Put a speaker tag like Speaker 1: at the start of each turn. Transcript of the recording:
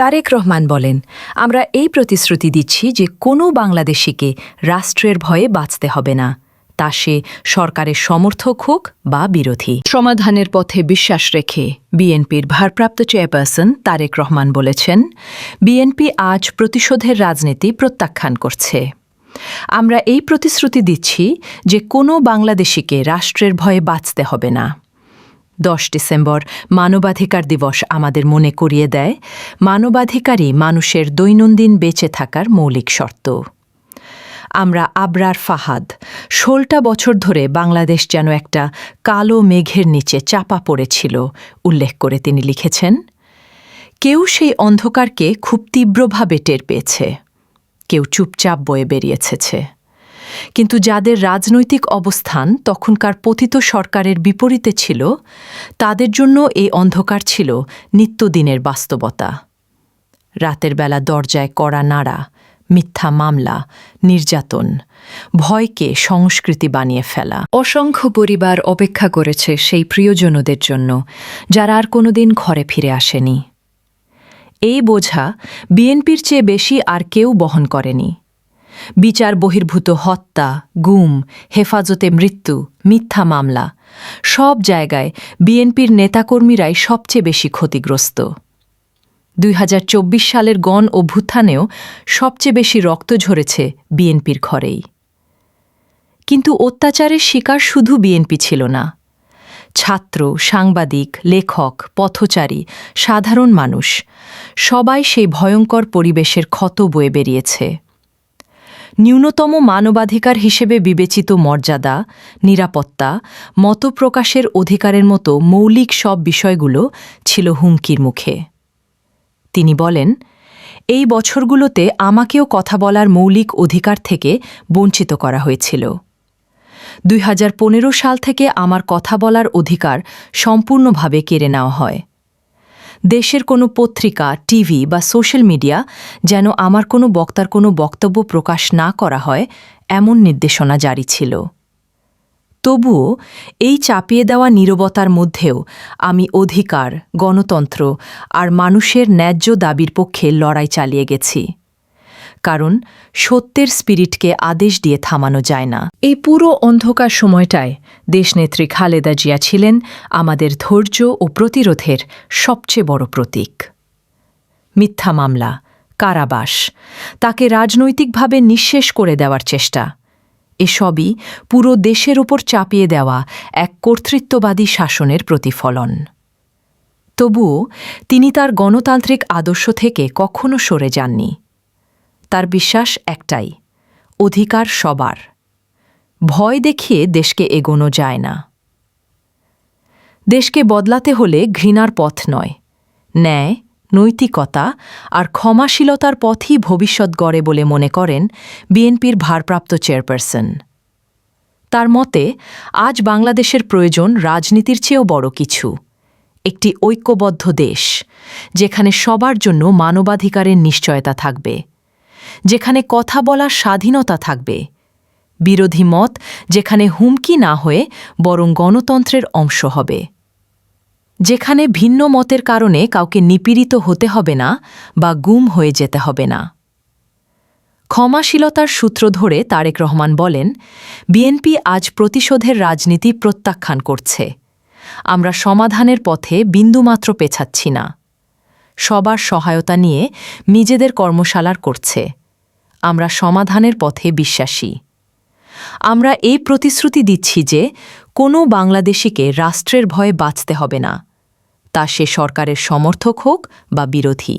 Speaker 1: তারেক রহমান বলেন, আমরা এই প্রতিশ্রুতি দিচ্ছি যে কোনো বাংলাদেশিকে রাষ্ট্রের ভয়ে বাঁচতে হবে না। তা সে সরকারের সমর্থক হোক বা বিরোধী। সমাধানের পথে বিশ্বাস রেখে বিএনপির ভারপ্রাপ্ত চেয়ারপারসন তারেক রহমান বলেছেন, বিএনপি আজ প্রতিশোধের রাজনীতি প্রত্যাখ্যান করছে। আমরা এই প্রতিশ্রুতি দিচ্ছি যে কোনো বাংলাদেশিকে রাষ্ট্রের ভয়ে বাঁচতে হবে না। দশ ডিসেম্বর মানবাধিকার দিবস আমাদের মনে করিয়ে দেয়, মানবাধিকারই মানুষের দৈনন্দিন বেঁচে থাকার মৌলিক শর্ত। আমরা আবরার ফাহাদ, ষোলটা বছর ধরে বাংলাদেশ যেন একটা কালো মেঘের নিচে চাপা পড়েছিল, উল্লেখ করে তিনি লিখেছেন, কেউ সেই অন্ধকারকে খুব তীব্রভাবে টের পেয়েছে, কেউ চুপচাপ বয়ে বেরিয়েছেছে। কিন্তু যাদের রাজনৈতিক অবস্থান তখনকার পতিত সরকারের বিপরীতে ছিল, তাদের জন্য এই অন্ধকার ছিল নিত্যদিনের বাস্তবতা। রাতের বেলা দরজায় কড়া নাড়া, মিথ্যা মামলা, নির্যাতন, ভয়কে সংস্কৃতি বানিয়ে ফেলা। অসংখ্য পরিবার অপেক্ষা করেছে সেই প্রিয়জনদের জন্য, যারা আর কোনোদিন ঘরে ফিরে আসেনি। এই বোঝা বিএনপির চেয়ে বেশি আর কেউ বহন করেনি। বিচার বহির্ভূত হত্যা, গুম, হেফাজতে মৃত্যু, মিথ্যা মামলা, সব জায়গায় বিএনপির নেতাকর্মীরাই সবচেয়ে বেশি ক্ষতিগ্রস্ত। দুই হাজার চব্বিশ সালের গণ অভ্যুত্থানেও সবচেয়ে বেশি রক্ত ঝরেছে বিএনপির ঘরেই। কিন্তু অত্যাচারের শিকার শুধু বিএনপি ছিল না। ছাত্র, সাংবাদিক, লেখক, পথচারী, সাধারণ মানুষ, সবাই সেই ভয়ঙ্কর পরিবেশের ক্ষত বয়ে বেরিয়েছে। ন্যূনতম মানবাধিকার হিসেবে বিবেচিত মর্যাদা, নিরাপত্তা, মতপ্রকাশের অধিকারের মতো মৌলিক সব বিষয়গুলো ছিল হুমকির মুখে। তিনি বলেন, এই বছরগুলোতে আমাকেও কথা বলার মৌলিক অধিকার থেকে বঞ্চিত করা হয়েছিল। দুই হাজার পনেরো সাল থেকে আমার কথা বলার অধিকার সম্পূর্ণভাবে কেড়ে নেওয়া হয়। দেশের কোনো পত্রিকা, টিভি বা সোশ্যাল মিডিয়া যেন আমার কোনো বক্তার কোনো বক্তব্য প্রকাশ না করা হয়, এমন নির্দেশনা জারি ছিল। তবুও এই চাপিয়ে দেওয়া নিরবতার মধ্যেও আমি অধিকার, গণতন্ত্র আর মানুষের ন্যায্য দাবির পক্ষে লড়াই চালিয়ে গেছি। কারণ সত্যের স্পিরিটকে আদেশ দিয়ে থামানো যায় না। এই পুরো অন্ধকার সময়টায় দেশনেত্রী খালেদা জিয়া ছিলেন আমাদের ধৈর্য ও প্রতিরোধের সবচেয়ে বড় প্রতীক। মিথ্যা মামলা, কারাবাস, তাকে রাজনৈতিকভাবে নিঃশেষ করে দেওয়ার চেষ্টা, এসবই পুরো দেশের ওপর চাপিয়ে দেওয়া এক কর্তৃত্ববাদী শাসনের প্রতিফলন। তবুও তিনি তার গণতান্ত্রিক আদর্শ থেকে কখনো সরে যাননি। তার বিশ্বাস একটাই, অধিকার সবার। ভয় দেখিয়ে দেশকে এগোনো যায় না। দেশকে বদলাতে হলে ঘৃণার পথ নয়, ন্যায়, নৈতিকতা আর ক্ষমাশীলতার পথই ভবিষ্যৎ গড়ে বলে মনে করেন বিএনপির ভারপ্রাপ্ত চেয়ারপারসন। তার মতে, আজ বাংলাদেশের প্রয়োজন রাজনীতির চেয়েও বড় কিছু, একটি ঐক্যবদ্ধ দেশ, যেখানে সবার জন্য মানবাধিকারের নিশ্চয়তা থাকবে। যেখানে কথা বলার স্বাধীনতা থাকবে। বিরোধী মত যেখানে হুমকি না হয়ে বরং গণতন্ত্রের অংশ হবে। যেখানে ভিন্ন মতের কারণে কাউকে নিপীড়িত হতে হবে না বা গুম হয়ে যেতে হবে না। ক্ষমাশীলতার সূত্র ধরে তারেক রহমান বলেন, বিএনপি আজ প্রতিশোধের রাজনীতি প্রত্যাখ্যান করছে। আমরা সমাধানের পথে বিন্দুমাত্র পেছাচ্ছি না। সবার সহায়তা নিয়ে নিজেদের কর্মশালার করছে। আমরা সমাধানের পথে বিশ্বাসী। আমরা এই প্রতিশ্রুতি দিচ্ছি যে কোনো বাংলাদেশিকে রাষ্ট্রের ভয়ে বাঁচতে হবে না। তা সে সরকারের সমর্থক হোক বা বিরোধী।